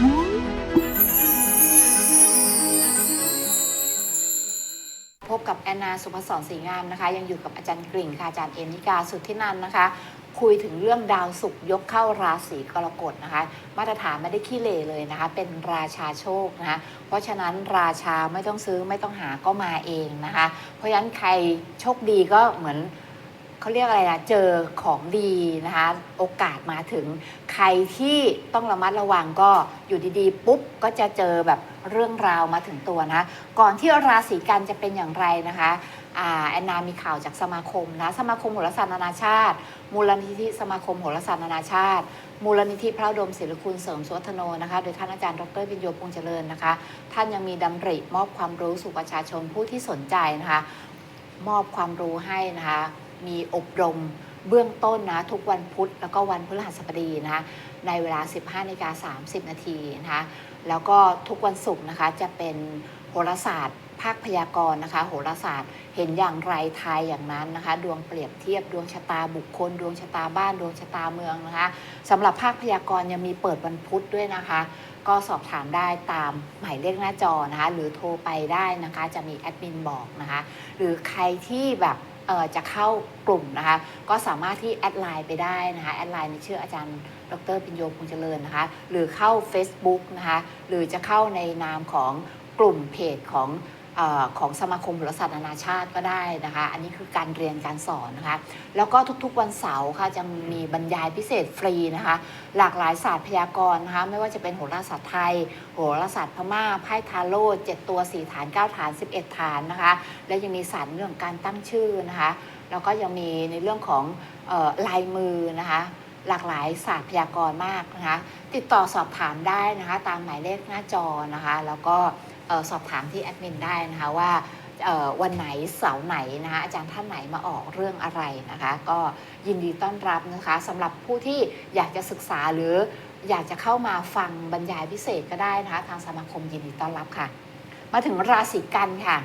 พบกับแอนนาสุภศรศรีงามนะคะ ยังอยู่กับอาจารย์กริ่งค่ะอาจารย์เอมิกาสุทธินันนะคะ คุยถึงเรื่องดาวศุกร์ยกเข้าราศีกรกฎนะคะ มาตรฐานไม่ได้ขี้เหร่เลยนะคะ เป็นราชาโชคนะคะ เพราะฉะนั้นราชาไม่ต้องซื้อไม่ต้องหาก็มาเองนะคะ เพราะฉะนั้นใครโชคดีก็เหมือน เขาเรียกอะไรนะเจอของดีนะคะ โอกาสมาถึงใครที่ต้องระมัดระวังก็อยู่ดีๆ ปุ๊บก็จะเจอแบบเรื่องราวมาถึงตัวนะก่อนที่ราศีกันจะเป็นอย่างไรนะคะแอนนามีข่าวจากสมาคมนะสมาคมโหราศาสตร์นานาชาติ มูลนิธิสมาคมโหราศาสตร์นานาชาติ มูลนิธิพระดมศิลคุณเสริมสุวัฒโนนะคะ โดยท่านอาจารย์ดรวิญโยพงษ์เจริญนะคะ ท่านยังมีดำริมอบความรู้สู่ประชาชนผู้ที่สนใจนะคะ มอบความรู้ให้นะคะ มีอบรมเบื้องต้นนะ ทุกวันพุธแล้วก็วันพฤหัสบดีนะคะในเวลา 15นาฬิกา30 นาทีนะคะแล้วก็ทุกวันศุกร์นะคะจะเป็นโหราศาสตร์ ภาคพยากรณ์นะคะ โหราศาสตร์เห็นอย่างไรทายอย่างนั้นนะคะ ดวงเปรียบเทียบดวงชะตาบุคคล ดวงชะตาบ้านดวงชะตาเมืองนะคะสำหรับภาคพยากรณ์ยังมีเปิดวันพุธด้วยนะคะ ก็สอบถามได้ตามหมายเลขหน้าจอนะคะ หรือโทรไปได้นะคะ จะมีแอดมินบอกนะคะ หรือใครที่แบบ จะเข้ากลุ่มนะคะ ก็สามารถที่แอดไลน์ไปได้นะคะแอดไลน์ในชื่ออาจารย์ ดรพิญโยพงษ์เจริญนะคะ หรือเข้า Facebook นะคะ หรือจะเข้าในนามของกลุ่มเพจของ ออของสมาคมโหราศาสตร์นานาชาติก็ได้นะคะ อันนี้คือการเรียนการสอนนะคะ แล้วก็ทุกๆวันเสาร์ค่ะจะมีบรรยายพิเศษฟรีนะคะ หลากหลายศาสตร์พยากรณ์นะคะ ไม่ว่าจะเป็นโหราศาสตร์ไทย โหราศาสตร์พม่า ไพ่ทาโร่7ตัว4ฐาน9ฐาน11ฐานนะคะ และยังมีศาสตร์เรื่องการตั้งชื่อนะคะ แล้วก็ยังมีในเรื่องของออลายมือนะคะหลากหลายศาสตร์พยากรณ์มากนะคะ ติดต่อสอบถามได้นะคะ ตามหมายเลขหน้าจอนะคะ แล้วก็ สอบถามที่แอดมินได้นะคะว่าเอ่อวันไหนเสาร์ไหนนะคะอาจารย์ท่านไหนมาออกเรื่องอะไรนะคะ ก็ยินดีต้อนรับนะคะสำหรับผู้ที่อยากจะศึกษาหรืออยากจะเข้ามาฟังบรรยายพิเศษก็ได้นะคะทางสมาคมยินดีต้อนรับค่ะ มาถึงราศีกันค่ะ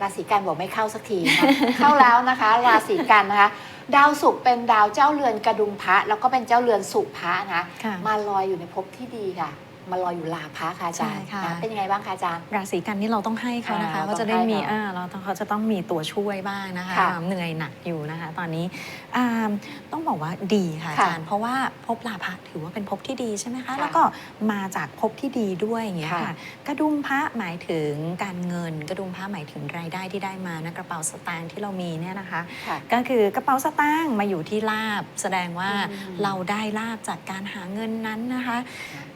ราศีกันบอกไม่เข้าสักทีนะคะเข้าแล้วนะคะ ราศีกันนะคะดาวศุกร์เป็นดาวเจ้าเรือนกระดุมพระแล้วก็เป็นเจ้าเรือนสุภะนะคะค่ะมาลอยอยู่ในภพที่ดีค่ะ มาลอยอยู่ลาภะค่ะอาจารย์ใช่ค่ะ นะเป็นยังไงบ้างคะอาจารย์ ราศีกันนี่เราต้องให้เขานะคะอ่าก็จะได้มีต้องให้เขาอ่าเราต้องเขาจะต้องมีตัวช่วยบ้างนะคะค่ะเหนื่อยหนักอยู่นะคะ ตอนนี้อ่าต้องบอกว่าดีค่ะอาค่ะจารย์เพราะว่าภพลาภะถือว่าเป็นภพที่ดีใช่ไหมคะค่ะแล้วก็มาจากภพที่ดีด้วยอย่างเงี้ยค่ะค่ะกระดุมพระหมายถึงการเงิน กระดุมพระหมายถึงรายได้ที่ได้มานะกระเป๋าสตางค์ที่เรามีเนี่ยนะคะ ค่ะก็คือกระเป๋าสตางค์มาอยู่ที่ลาบแสดงว่าอืม เราได้ลาบจากการหาเงินนั้นนะคะ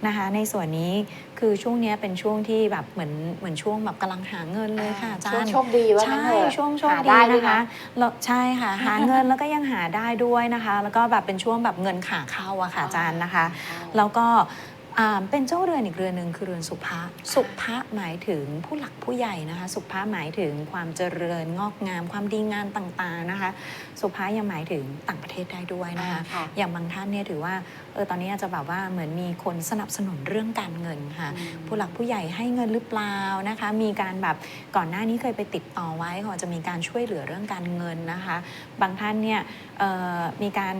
นะคะในส่วนนี้คือช่วงเนี้ยเป็นช่วงที่แบบเหมือนเหมือนช่วงแบบกำลังหาเงินเลยค่ะอาจารช่วงย์ โชคดีว่างั้นใช่เถอะ ช่วงโชคหาดีได้ด้วยนะคะนะแล้วใช่ค่ะ หาเงินแล้วก็ยังหาได้ด้วยนะคะ แล้วก็แบบเป็นช่วงแบบเงินขาเข้าอะค่ะอาจารย์นะคะ แล้วก็ อ่าเป็นเจ้าเรือนอีกเรือนหนึ่งคือเรือนสุภะสุภะหมายถึงผู้หลักผู้ใหญ่นะคะ สุภะหมายถึงความเจริญงอกงาม ความดีงามต่างๆนะคะ สุภะยังหมายถึงต่างประเทศได้ด้วยนะคะ อ่าค่ะ อย่างบางท่านเนี่ยถือว่าเออตอนนี้อาจจะแบบว่าเหมือนมีคนสนับสนุนเรื่องการเงินค่ะอืมผู้หลักผู้ใหญ่ให้เงินหรือเปล่านะคะ มีการแบบก่อนหน้านี้เคยไปติดต่อไว้เขาจะมีการช่วยเหลือเรื่องการเงินนะคะ บางท่านเนี่ยเอ่อมีการ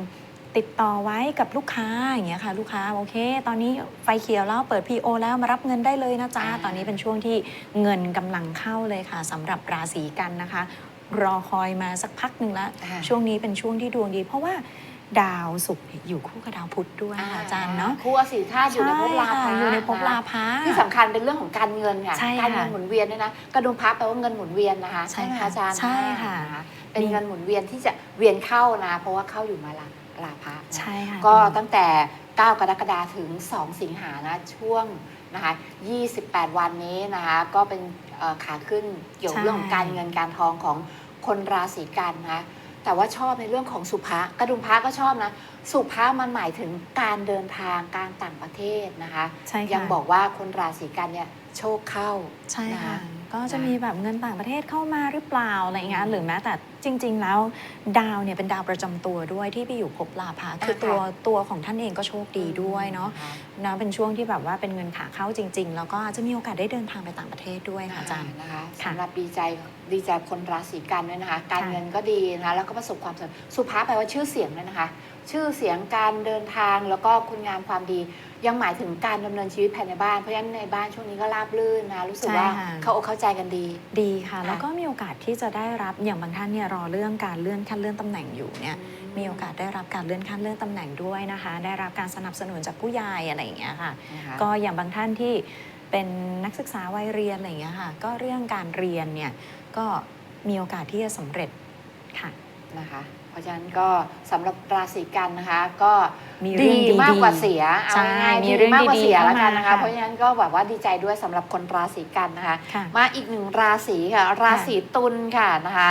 ติดต่อไว้กับลูกค้าอย่างเงี้ยค่ะลูกค้าโอเค ตอนนี้ไฟเขียวแล้วเปิด PO แล้วมารับเงินได้เลยนะจ๊ะอ่าตอนนี้เป็นช่วงที่เงินกำลังเข้าเลยค่ะสำหรับราศีกันนะคะ รอคอยมาสักพักหนึ่งแล้วอ่า ช่วงนี้เป็นช่วงที่ดวงดี เพราะว่าดาวศุกร์เนี่ยอยู่คู่กับดาวพุธด้วยค่ะอาจารย์เนาะครูอสีธาตุอยู่ในภพลาใช่ภะค่ะอยู่ในภพลาภะ ที่สำคัญเป็นเรื่องของการเงินค่ะ ใช่ค่ะการเงินหมุนเวียนด้วยนะกระดุมพับแปลว่าเงินหมุนเวียนนะคะใช่ไหมค่ะอาจารย์ใช่ค่ะอ่าเป็นเงินหมุนเวียนที่จะเวียนเข้านะ เพราะว่าเข้าอยู่มาลา ลาภะนะใช่ค่ะก็ตั้งแต่ 9 กรกฎาคมถึง 2 สิงหานะช่วงนะคะ28 วันนี้นะคะก็เป็นเอ่อขาขึ้นเกี่ยวกับเรื่องของการเงินการทองของคนราศีกันนะคะแต่ว่าชอบในเรื่องของสุภะกระดุมพระก็ชอบนะ สุภะมันหมายถึงการเดินทางการต่างประเทศนะคะใช่ค่ะยังบอกว่าคนราศีกันเนี่ยโชคเข้าใช่นะค่ะคะ ก็จะมีแบบเงินต่างประเทศเข้ามาหรือเปล่าอะไรเงี้ยหรือแม้แต่จริง ๆ แล้วดาวเนี่ยเป็นดาวประจำตัวด้วยที่ไปอยู่ภพลาภะคือตัวตัวของท่านเองก็โชคดีด้วยเนาะค่นะเป็นช่วงที่แบบว่าเป็นเงินขาเข้าจริง ๆ แล้วก็อาจจะมีโอกาสได้เดินทางไปต่างประเทศด้วยค่ะอาจารย์นะคะค่ะสำหรับดีใจดีใจคนราศีกันด้วยนะคะ การค่ะเงินก็ดีนะคะแล้วก็ประสบความสำเร็จสุภาพแปลว่าชื่อเสียงด้วยนะคะ ชื่อเสียงการเดินทางแล้วก็คุณงามความดี ยังหมายถึงการดำเนินชีวิตภายในบ้าน เพราะฉะนั้นในบ้านช่วงนี้ก็ราบรื่นนะรู้สึกใช่ว่าค่ะ เขาอกเข้าใจกันดี ดีค่ะ ค่ะ แล้วก็มีโอกาสที่จะได้รับอย่างบางท่านเนี่ยรอเรื่องการเลื่อนขั้นเลื่อนตำแหน่งอยู่เนี่ยมีโอกาสได้รับการเลื่อนขั้นเลื่อนตำแหน่งด้วยนะคะ ได้รับการสนับสนุนจากผู้ใหญ่อะไรอย่างเงี้ยค่ะ นะคะก็อย่างบางท่านที่เป็นนักศึกษาวัยเรียนอะไรอย่างเงี้ยค่ะ ก็เรื่องการเรียนเนี่ยก็มีโอกาสที่จะสำเร็จค่ะ นะคะ เพราะฉะนั้นก็สำหรับราศีกันนะคะ ก็มีเรื่ดีองดีๆมากกว่าเสียเอาใช่ง่ายๆมีดีเรื่องมากกว่าดีๆเสียแล้วกันเข้ามานะคะค่ะเพราะฉะนั้นก็แบบว่าดีใจด้วยสำหรับคนราศีกันนะคะ ค่ะ มาอีกหนึ่งราศีค่ะ ราศีตุลค่ะนะคะ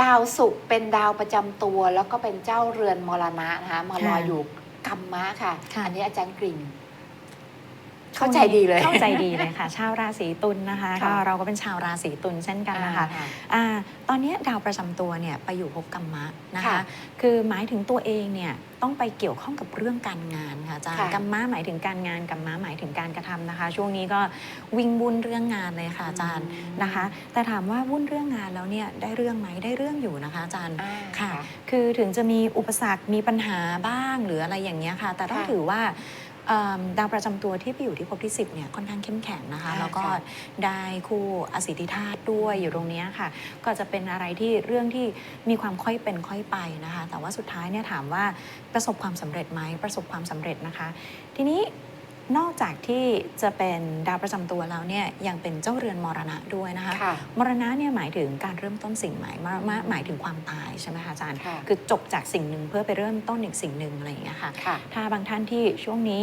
ดาวศุกร์เป็นดาวประจำตัว แล้วก็เป็นเจ้าเรือนมรณะนะคะมาลอยค่ะอยู่กัมมะค่ะ ค่ะ อันนี้อาจารย์กริ่ง เข้าใจดีเลย เข้าใจดีเลยค่ะ ชาวราศีตุลนะคะค่ะก็เราก็เป็นชาวราศีตุลเช่นกันนะคะอ่าอ่าตอนนี้ดาวประจำตัวเนี่ยไปอยู่ภพกรรมะนะคะ ค่ะคือหมายถึงตัวเองเนี่ยต้องไปเกี่ยวข้องกับเรื่องการงานค่ะอาจารย์ค่ะ กรรมะหมายถึงการงานกรรมะหมายถึงการกระทำนะคะ ช่วงนี้ก็วิ่งวุ่นเรื่องงานเลยค่ะอาจารย์นะคะ แต่ถามว่าวุ่นเรื่องงานแล้วเนี่ยได้เรื่องไหมได้เรื่องอยู่นะคะอาจารย์ อ่า ค่ะ คือถึงจะมีอุปสรรค มีปัญหาบ้างหรืออะไรอย่างเงี้ยค่ะ แต่ต้องค่ะถือว่าเอิ่ม ดาวประจำตัวที่ไปอยู่ที่ภพที่ 10เนี่ยค่อนข้างเข้มแข็งนะคะอ่าแล้วก็ค่ะได้คู่อสิทธิธาตุด้วยอยู่ตรงเนี้ยค่ะ ก็จะเป็นอะไรที่เรื่องที่มีความค่อยเป็นค่อยไปนะคะ แต่ว่าสุดท้ายเนี่ยถามว่าประสบความสำเร็จไหมประสบความสำเร็จนะคะ ทีนี้ นอกจากที่จะเป็นดาวประจำตัวแล้วเนี่ยยังเป็นเจ้าเรือนมรณะด้วยนะคะค่ะมรณะเนี่ยหมายถึงการเริ่มต้นสิ่งใหม่มรณะหมายถึงความตายใช่ไหมคะอาจารย์ค่ะคือจบจากสิ่งหนึ่งเพื่อไปเริ่มต้นอีกสิ่งหนึ่งอะไรอย่างเงี้ยค่ะค่ะถ้าบางท่านที่ช่วงนี้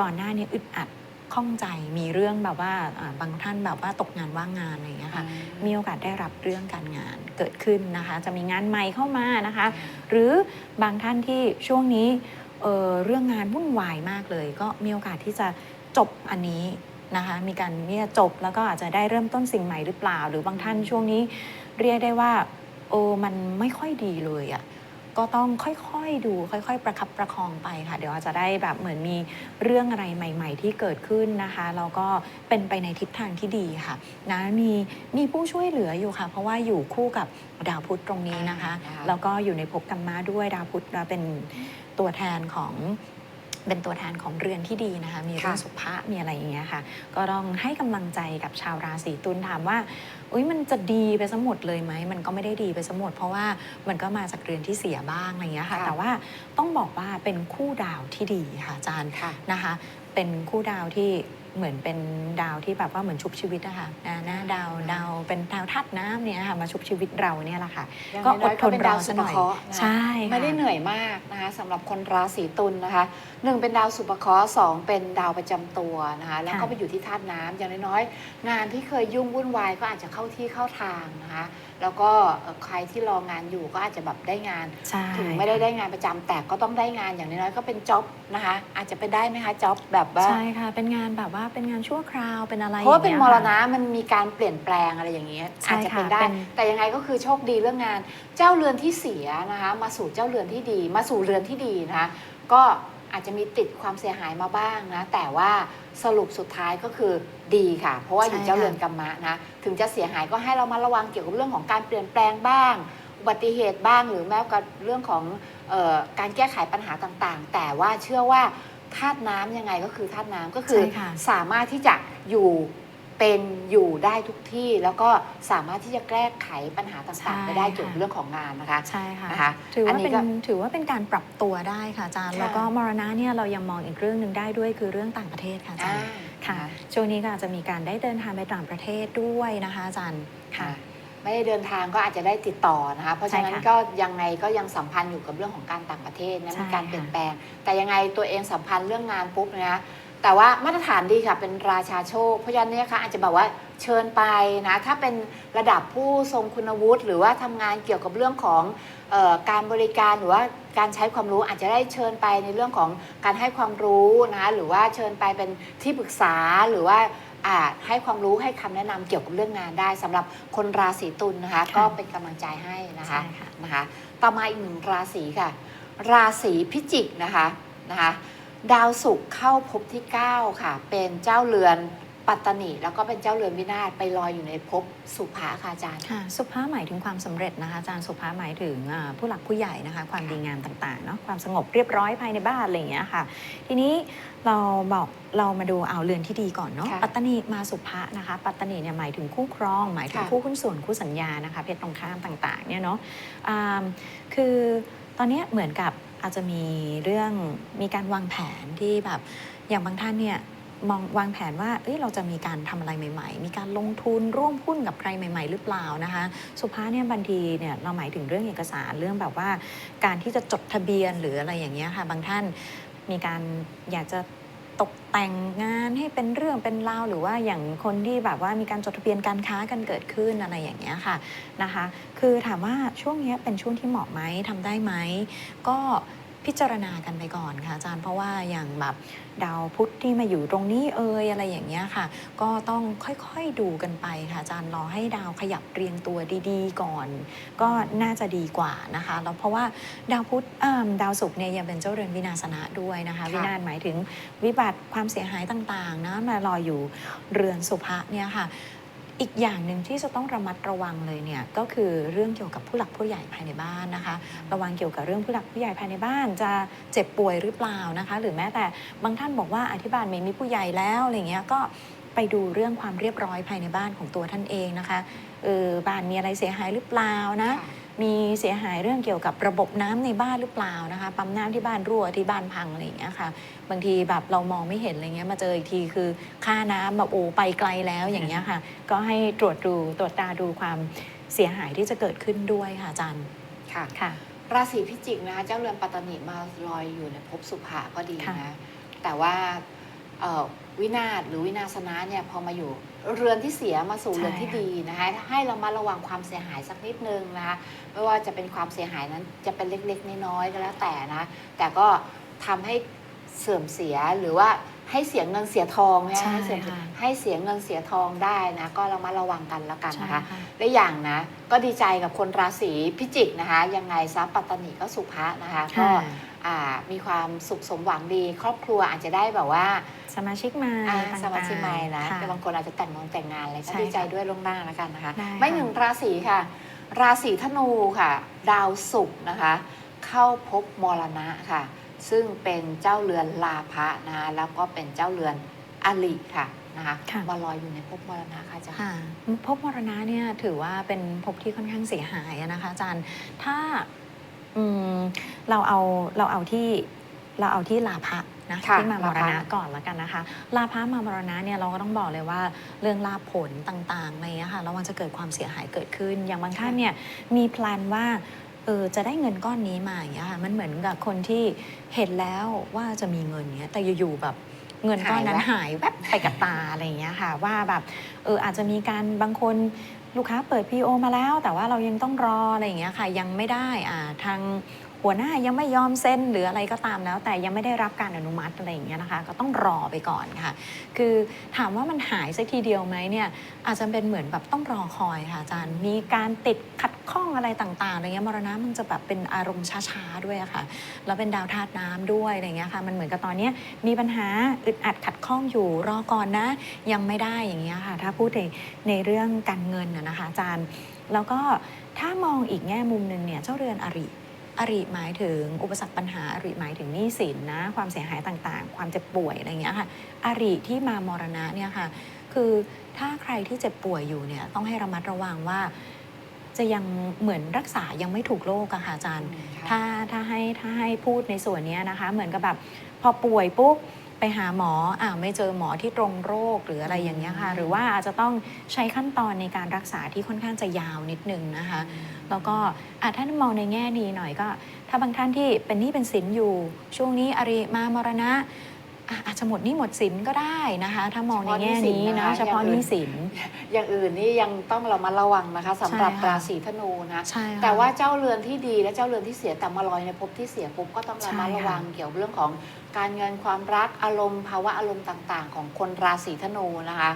ก่อนหน้านี้อึดอัดข้องใจมีเรื่องแบบว่าอ่าบางท่านแบบว่าตกงานว่างงานอะไรอย่างเงี้ยค่ะมีโอกาสได้รับเรื่องการงานเกิดขึ้นนะคะ จะมีงานใหม่เข้ามานะคะ หรือบางท่านที่ช่วงนี้ เอ่อเรื่องงานวุ่นวายมากเลย ก็มีโอกาสที่จะจบอันนี้นะคะมีการเนี่ยจบแล้วก็อาจจะได้เริ่มต้นสิ่งใหม่หรือเปล่า หรือบางท่านช่วงนี้เรียกได้ว่าโอ้มันไม่ค่อยดีเลยอะ่ะก็ต้องค่อยๆดูค่อย ๆ ประคับประคองไปค่ะ เดี๋ยวอาจจะได้แบบเหมือนมีเรื่องอะไรใหม่ ๆ ที่เกิดขึ้นนะคะแล้วก็เป็นไปในทิศทางที่ดีค่ะนะมีมีผู้ช่วยเหลืออยู่ค่ะ เพราะว่าอยู่คู่กับดาวพุธตรงนี้นะคะอ่าแล้วก็อยู่ในภพกรรมะด้วยดาวพุธเป็น ตัวแทนของเป็นตัวแทนของเรือนที่ดีนะคะ มีเรื่องค่ะสุภาพมีอะไรอย่างเงี้ยค่ะ ก็ต้องให้กำลังใจกับชาวราศีตุลถามว่าอุ้ยมันจะดีไปสมดเลยไหมมันก็ไม่ได้ดีไปสมดเพราะว่ามันก็มาจากเรือนที่เสียบ้างอะไรอย่างเงี้ยค่ะค่ะ แต่ว่าต้องบอกว่าเป็นคู่ดาวที่ดีค่ะอาจารย์ค่ะนะคะ เป็นคู่ดาวที่ เหมือนเป็นดาวที่แบบว่าเหมือนชุบชีวิตอะค่ะนะหน้าดาวดาวเป็นดาวธาตุน้ำเนี่ยค่ะมาชุบชีวิตเราเนี่ยแหละค่ะอย่างก็น้อยๆอดทนเป็นรดาอวสัสุกภหน่อยเคราะห์นะคะใช่ค่ะไม่ได้เหนื่อยมากนะคะสำหรับคนราศีตุลนะคะหนึ่งเป็นดาวสุภเคราะห์สองเป็นดาวประจำตัวนะคะแล้วก็ค่ะไปอยู่ที่ธาตุน้ำอย่างน้อยๆงานที่เคยยุ่งวุ่นวายก็อาจจะเข้าที่เข้าทางนะคะ แล้วก็เอ่อใครที่รองานอยู่ก็อาจจะแบบได้งานใช่ถึงไม่ได้ได้งานประจำแต่ก็ต้องได้งานอย่างน้อยๆก็เป็นจ็อบนะคะ อาจจะไปได้ไหมคะจ็อบแบบว่าใช่ค่ะ เป็นงานแบบว่าเป็นงานชั่วคราวเป็นอะไรเพราะว่าเป็นอย่มงรงี้ยณะค่มันมีการเปลี่ยนแปลงอะไรอย่างเงี้ยใช่อาจจะค่ะเป็นได้เป็นแต่ยังไงก็คือโชคดีเรื่องงาน เจ้าเรือนที่เสียนะคะ มาสู่เจ้าเรือนที่ดี มาสู่เรือนที่ดีนะคะก็อาจจะมีติดความเสียหายมาบ้างนะแต่ว่า สรุปสุดท้ายก็คือดีค่ะ เพราะว่าอยู่ใช่เจ้าค่ะเรือนกรรมะนะถึงจะเสียหายก็ให้เรามาระวังเกี่ยวกับเรื่องของการเปลี่ยนแปลงบ้างอุบัติเหตุบ้างหรือแม้กระทั่งเรื่องของเออการแก้ไขปัญหาต่างๆ แต่ว่าเชื่อว่าธาตุน้ำยังไงก็คือธาตุน้ำก็คือใช่ค่ะสามารถที่จะอยู่ เป็นอยู่ได้ทุกที่แล้วก็สามารถที่จะแก้ไขปัญหาต่างๆไปได้เกี่ยวกับเรื่องของงานนะคะใช่ค่ะนะคะถืออันว่านี้เป็นก็ถือว่าเป็นการปรับตัวได้ค่ะอาจารย์ค่ะแล้วก็มรณะเนี่ยเรายังมองอีกเรื่องหนึ่งได้ด้วยคือเรื่องต่างประเทศค่ะอาจารย์ค่ะช่วงนี้ก็อาจจะมีการได้เดินทางไปต่างประเทศด้วยนะคะอาจารย์ค่ะค่ะไม่ได้เดินทางก็อาจจะได้ติดต่อนะคะ เพราะฉะนั้นใช่ค่ะก็ยังไงก็ยังสัมพันธ์อยู่กับเรื่องของการต่างประเทศนะใช่มีการค่ะเปลี่ยนแปลง แต่ยังไงตัวเองสัมพันธ์เรื่องงานปุ๊บนะคะ แต่ว่ามาตรฐานดีค่ะเป็นราชาโชค เพราะฉะนั้นเนี่ยค่ะอาจจะแบบว่าเชิญไปนะถ้าเป็นระดับผู้ทรงคุณวุฒิหรือว่าทำงานเกี่ยวกับเรื่องของเออการบริการหรือว่าการใช้ความรู้อาจจะได้เชิญไปในเรื่องของการให้ความรู้นะคะหรือว่าเชิญไปเป็นที่ปรึกษาหรือว่าอาจให้ความรู้ให้คำแนะนำเกี่ยวกับเรื่องงานได้สำหรับคนราศีตุลนะคะค่ะก็เป็นกำลังใจให้นะคะใช่ค่ะนะคะ ต่อมาอีกหนึ่งราศีค่ะ ราศีพิจิกนะคะนะคะ ดาวศุกร์เข้าภพที่ 9 ค่ะ เป็นเจ้าเรือนปัตตนิแล้วก็เป็นเจ้าเรือนวินาศไปลอยอยู่ในภพสุภาค่ะอาจารย์ ค่ะสุภาพหมายถึงความสำเร็จนะคะอาจารย์สุภาพหมายถึงอ่าผู้หลักผู้ใหญ่นะคะ ความดีงามต่างๆเนาะความสงบเรียบร้อยภายในบ้านอะไรอย่างเงี้ยค่ะ ทีนี้เราบอกเรามาดูเอาเรือนที่ดีก่อนเนาะค่ะปัตตนีมาสุภะนะคะ ปัตตนีเนี่ยหมายถึงคู่ครอง หมายถึงค่ะ คู่หุ้นส่วนคู่สัญญานะคะเพศตรงข้ามต่างๆเนี่ยเนาะอ่าคือตอนเนี้ยเหมือนกับ อาจจะมีเรื่องมีการวางแผนที่แบบอย่างบางท่านเนี่ยมองวางแผนว่าเอ้ยเราจะมีการทำอะไรใหม่ ๆ มีการลงทุนร่วมหุ้นกับใครใหม่ ๆ หรือเปล่านะคะ สุภาพเนี่ยบางทีเนี่ยเราหมายถึงเรื่องเอกสารเรื่องแบบว่า การที่จะจดทะเบียนหรืออะไรอย่างเงี้ยค่ะ บางท่านมีการอยากจะ ตกแต่งงานให้เป็นเรื่องเป็นราวหรือว่าอย่างคนที่แบบว่ามีการจดทะเบียนการค้ากันเกิดขึ้นอะไรอย่างเงี้ยค่ะนะคะ คือถามว่าช่วงเนี้ยเป็นช่วงที่เหมาะไหมทำได้ไหมก็ พิจารณากันไปก่อนค่ะอาจารย์เพราะว่าอย่างแบบดาวพุธที่มาอยู่ตรงนี้เอยอะไรอย่างเงี้ยค่ะ ก็ต้องค่อยๆดูกันไปค่ะอาจารย์รอให้ดาวขยับเรียงตัวดีๆ ก่อน ก็น่าจะดีกว่านะคะแล้วเพราะว่าดาวพุธเอิ่มดาวศุกร์เนี่ยยังเป็นเจ้าเรือนวินาศนะด้วยนะคะค่ะวินาศหมายถึงวิบัติความเสียหายต่างๆนะมารออยู่เรือนสุภะเนี่ยค่ะ อีกอย่างหนึ่งที่จะต้องระมัดระวังเลยเนี่ยก็คือเรื่องเกี่ยวกับผู้หลักผู้ใหญ่ภายในบ้านนะคะ ระวังเกี่ยวกับเรื่องผู้หลักผู้ใหญ่ภายในบ้าน จะเจ็บป่วยหรือเปล่านะคะ หรือแม้แต่บางท่านบอกว่าอธิบานไม่มีผู้ใหญ่แล้วอะไรเงี้ยก็ไปดูเรื่องความเรียบร้อยภายในบ้านของตัวท่านเองนะคะเออบ้านมีอะไรเสียหายหรือเปล่านะะ มีเสียหายเรื่องเกี่ยวกับระบบน้ำในบ้านหรือเปล่านะคะปั๊มน้ำที่บ้านรั่วที่บ้านพังอะไรอย่างเงี้ยค่ะ บางทีแบบเรามองไม่เห็นอะไรเงี้ยมาเจออีกทีคือค่าน้ำแบบโอ้ไปไกลแล้วอย่างเงี้ยค่ะ ก็ให้ตรวจดูตรวจตาดูความเสียหายที่จะเกิดขึ้นด้วยค่ะอาจารย์ค่ะค่ะ ราศีพิจิกนะคะเจ้าเรือนปัตตนิมาลอยอยู่ในภพสุภาก็ดีค่ะนะแต่ว่าเอ่อ วินาศหรือวินาศนะเนี่ยพอมาอยู่เรือนที่เสียมาสู่เรือนที่ดีนะคะให้เรามาระวังความเสียหายสักนิดนึงนะคะไม่ว่าจะเป็นความเสียหายนั้นจะเป็นเล็กๆน้อยๆก็แล้วแต่นะแต่ก็ทำให้เสื่อมเสียหรือว่าให้เสียเงินเสียทองนะใช่ให้เสียค่ะให้เสียเงินเสียทองได้นะก็เรามาระวังกันแล้วกันใช่นะคะค่ะและอย่างนะ ก็ดีใจกับคนราศีพิจิกนะคะยังไงซะปัตตนิก็สุภะนะคะก็ค่ะอ่ามีความสุขสมหวังดี ครอบครัวอาจจะได้แบบว่า สมาชิกใหม่อ่าต่งๆสมาชิกใหม่นะค่ แต่บางคนอาจจะแต่งงานแต่งงานอะไรก็ใช่ดีใจค่ะด้วยล่วงหน้าแล้วกันนะคะ ได้ไม่ค่ะหนึ่งราศีค่ะ ราศีธนูค่ะ ดาวศุกร์นะคะ เข้าพบมรณะค่ะ ซึ่งเป็นเจ้าเรือนลาภะนะคะแล้วก็เป็นเจ้าเรือนอลิค่ะนะคะค่ะ มาลอยอยู่ในภพมรณะค่ะอาจารย์ ค่ะภพมรณะเนี่ยถือว่าเป็นภพที่ค่อนข้างเสียหายอะนะคะอาจารย์ ถ้าอืมเราเอาเราเอาที่เราเอาที่ลาภะ นะค่ะที่มามรณะลาภะก่อนแล้วกันนะคะ ลาภะมามรณะเนี่ยเราก็ต้องบอกเลยว่าเรื่องลาภผลต่างๆอะไรเงี้ยค่ะแล้วมันจะเกิดความเสียหายเกิดขึ้น อย่างบางท่านเนี่ยมีแพลนว่าเออจะได้เงินก้อนนี้มาอย่างเงี้ยค่ะมันเหมือนกับคนที่เห็นแล้วว่าจะมีเงินเนี้ยแต่อยู่ๆแบบเงินก้อนนั้นหายแวบหายแวบไปกับตาอะไรอย่างเงี้ยค่ะ ว่าแบบเอออาจจะมีการบางคนลูกค้าเปิด PO มาแล้ว แต่ว่าเรายังต้องรออะไรอย่างเงี้ยค่ะ ยังไม่ได้อ่าทาง หัวหน้ายังไม่ยอมเซ็นหรืออะไรก็ตามแล้ว แต่ยังไม่ได้รับการอนุมัติอะไรอย่างเงี้ยนะคะ ก็ต้องรอไปก่อนค่ะ คือถามว่ามันหายสักทีเดียวไหมเนี่ยอาจจะเป็นเหมือนแบบต้องรอคอยค่ะอาจารย์ มีการติดขัดข้องอะไรต่างๆอะไรเงี้ยมรณะมันจะแบบเป็นอารมณ์ช้าๆด้วยอะค่ะแล้วเป็นดาวธาตุน้ำด้วยอะไรเงี้ยค่ะ มันเหมือนกับตอนเนี้ยมีปัญหาอึดอัดขัดข้องอยู่รอก่อนนะ ยังไม่ได้อย่างเงี้ยค่ะ ถ้าพูดในในเรื่องการเงินนะนะคะอาจารย์ แล้วก็ถ้ามองอีกแง่มุมหนึ่งเนี่ยเจ้าเรือนอริ อริหมายถึงอุปสรรคปัญหาอริหมายถึงหนี้สินนะ ความเสียหายต่างๆ ความเจ็บป่วยอะไรเงี้ยค่ะอริที่มามรณะเนี่ยค่ะ คือถ้าใครที่เจ็บป่วยอยู่เนี่ยต้องให้ระมัดระวังว่า จะยังเหมือนรักษายังไม่ถูกโรคอะค่ะอาจารย์ ถ้าถ้าให้ถ้าให้พูดในส่วนเนี้ยนะคะ เหมือนกับแบบพอป่วยปุ๊บ ไปหาหมออ่าวไม่เจอหมอที่ตรงโรคหรืออะไรอย่างเงี้ยค่ะ หรือว่าอาจจะต้องใช้ขั้นตอนในการรักษาที่ค่อนข้างจะยาวนิดนึงนะคะ แล้วก็อาถ้ามองในแง่ดีหน่อยก็ ถ้าบางท่านที่เป็นหนี้เป็นสินอยู่ ช่วงนี้อริมามรณะ อะอาจจะหมดหนี้หมดสินก็ได้นะคะ ถ้ามองในแง่นี้นะเฉเฉพาะพาะหหนี้นี้สิสิน น อย่างอื่นนี่ยังต้องเรามาระวังนะคะสำหรับใช่ค่ะ ราศีธนูนะ ใช่ค่ะ แต่ว่าเจ้าเรือนที่ดีและเจ้าเรือนที่เสียแต่มาลอยในภพที่เสียปุ๊บก็ต้องระมัดใช่ค่ะ ระวังเกี่ยวกับเรื่องของการเงินความรักอารมณ์ภาวะอารมณ์ต่าง ๆ ของคนราศีธนูนะคะ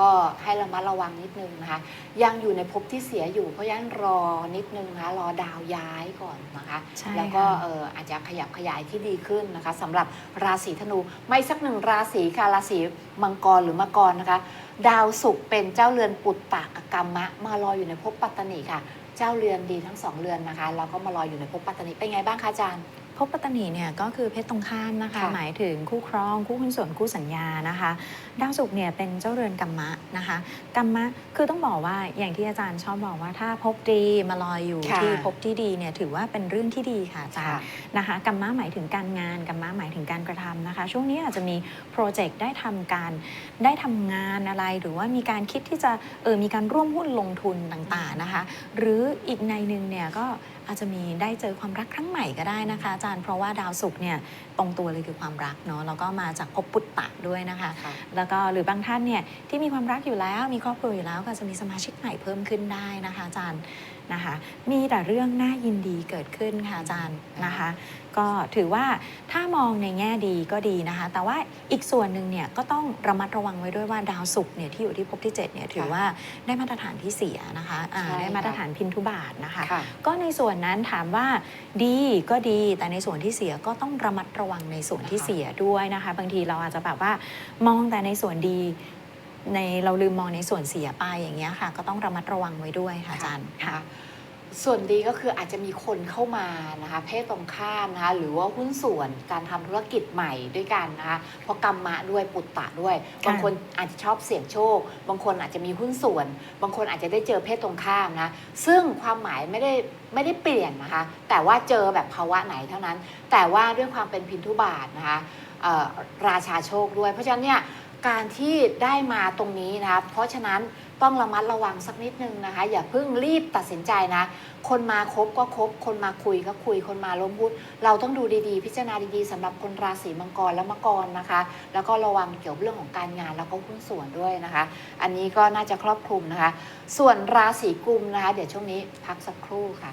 ก็ให้ระมัดระวังนิดนึงนะคะ ยังอยู่ในภพที่เสียอยู่เพราะฉะนั้นรอนิดนึงนะคะรอดาวย้ายก่อนนะคะ ใช่แล้วก็ค่ะเอออาจจะขยับขยายที่ดีขึ้นนะคะสำหรับราศีธนูไม่สักหนึ่งราศีค่ะราศีมังกรหรือมังกรนะคะ ดาวศุกร์เป็นเจ้าเรือนปุตตะกับกรรมะ มารออยู่ในภพปัตตนีค่ะ เจ้าเรือนดีทั้งสองเรือนนะคะแล้วก็มารออยู่ในภพปัตตนีเป็นไงบ้างคะอาจารย์ ภพปัตตนีเนี่ยก็คือเพศตรงข้ามนะคะ ค่ะหมายถึงคู่ครอง คู่หุ้นส่วนคู่สัญญานะคะดาวศุกร์เนี่ยเป็นเจ้าเรือนกัมมะนะคะกัมมะคือต้องบอกว่าอย่างที่อาจารย์ชอบบอกว่าถ้าภพดีมาลอยอยู่ค่ะ ที่ภพที่ดีเนี่ยถือว่าเป็นเรื่องที่ดีค่ะอาจารค่ะย์ นะคะกัมมะหมายถึงการงานกัมมะหมายถึงการกระทำนะคะ ช่วงนี้อาจจะมีโปรเจกต์ได้ทำการได้ทำงานอะไร หรือว่ามีการคิดที่จะเออมีการร่วมหุ้นลงทุนต่างๆนะคะ หรืออีกในหนึ่งเนี่ยก็ อาจจะมีได้เจอความรักครั้งใหม่ก็ได้นะคะ อาจารย์เพราะว่าดาวศุกร์เนี่ยตรงตัวเลยคือความรักเนาะแล้วก็มาจากภพปุตตะด้วยนะคะ ค่ะ แล้วก็หรือบางท่านเนี่ยที่มีความรักอยู่แล้วมีครอบครัวอยู่แล้วก็จะมีสมาชิกใหม่เพิ่มขึ้นได้นะคะ อาจารย์นะคะ มีแต่เรื่องน่ายินดีเกิดขึ้นค่ะอาจารย์นะคะ ก็ถือว่าถ้ามองในแง่ดีก็ดีนะคะ แต่ว่าอีกส่วนหนึ่งเนี่ยก็ต้องระมัดระวังไว้ด้วยว่าดาวศุกร์เนี่ยที่อยู่ที่ภพที่7เนี่ยถือค่ะว่าได้มาตรฐานที่เสียนะคะอ่าใช่ได้มาตรค่ะฐานพินทุบาทนะคะ ค่ะ ก็ในส่วนนั้นถามว่าดีก็ดีแต่ในส่วนที่เสียก็ต้องระมัดระวังในส่วนที่นะคะเสียด้วยนะคะ บางทีเราอาจจะแบบว่ามองแต่ในส่วนดีในเราลืมมองในส่วนเสียไปอย่างเงี้ยค่ะ ก็ต้องระมัดระวังไว้ด้วยค่ะอาจารย์ค่ะ ส่วนดีก็คืออาจจะมีคนเข้ามานะคะเพศตรงข้ามนะคะหรือว่าหุ้นส่วนการทำธุรกิจใหม่ด้วยกันนะคะเพราะกรรมะด้วยปุตตะด้วยค่ะบางคนอาจจะชอบเสี่ยงโชค บางคนอาจจะมีหุ้นส่วน บางคนอาจจะได้เจอเพศตรงข้ามนะซึ่งความหมายไม่ได้ไม่ได้เปลี่ยนนะคะแต่ว่าเจอแบบภาวะไหนเท่านั้น แต่ว่าด้วยความเป็นพินทุบาทนะคะเอ่อราชาโชคด้วย เพราะฉะนั้นเนี่ยการที่ได้มาตรงนี้นะคะเพราะฉะนั้น ต้องระมัดระวังสักนิดนึงนะคะ อย่าเพิ่งรีบตัดสินใจนะ คนมาคบก็คบ คนมาคุยก็คุย คนมาล้มพุดเราต้องดูดีๆ พิจารณาดีๆสำหรับคนราศีมังกรและมังกรนะคะ แล้วก็ระวังเกี่ยวกับเรื่องของการงานแล้วก็หุ้นส่วนด้วยนะคะ อันนี้ก็น่าจะครอบคลุมนะคะ ส่วนราศีกุมนะคะ เดี๋ยวช่วงนี้พักสักครู่ค่ะ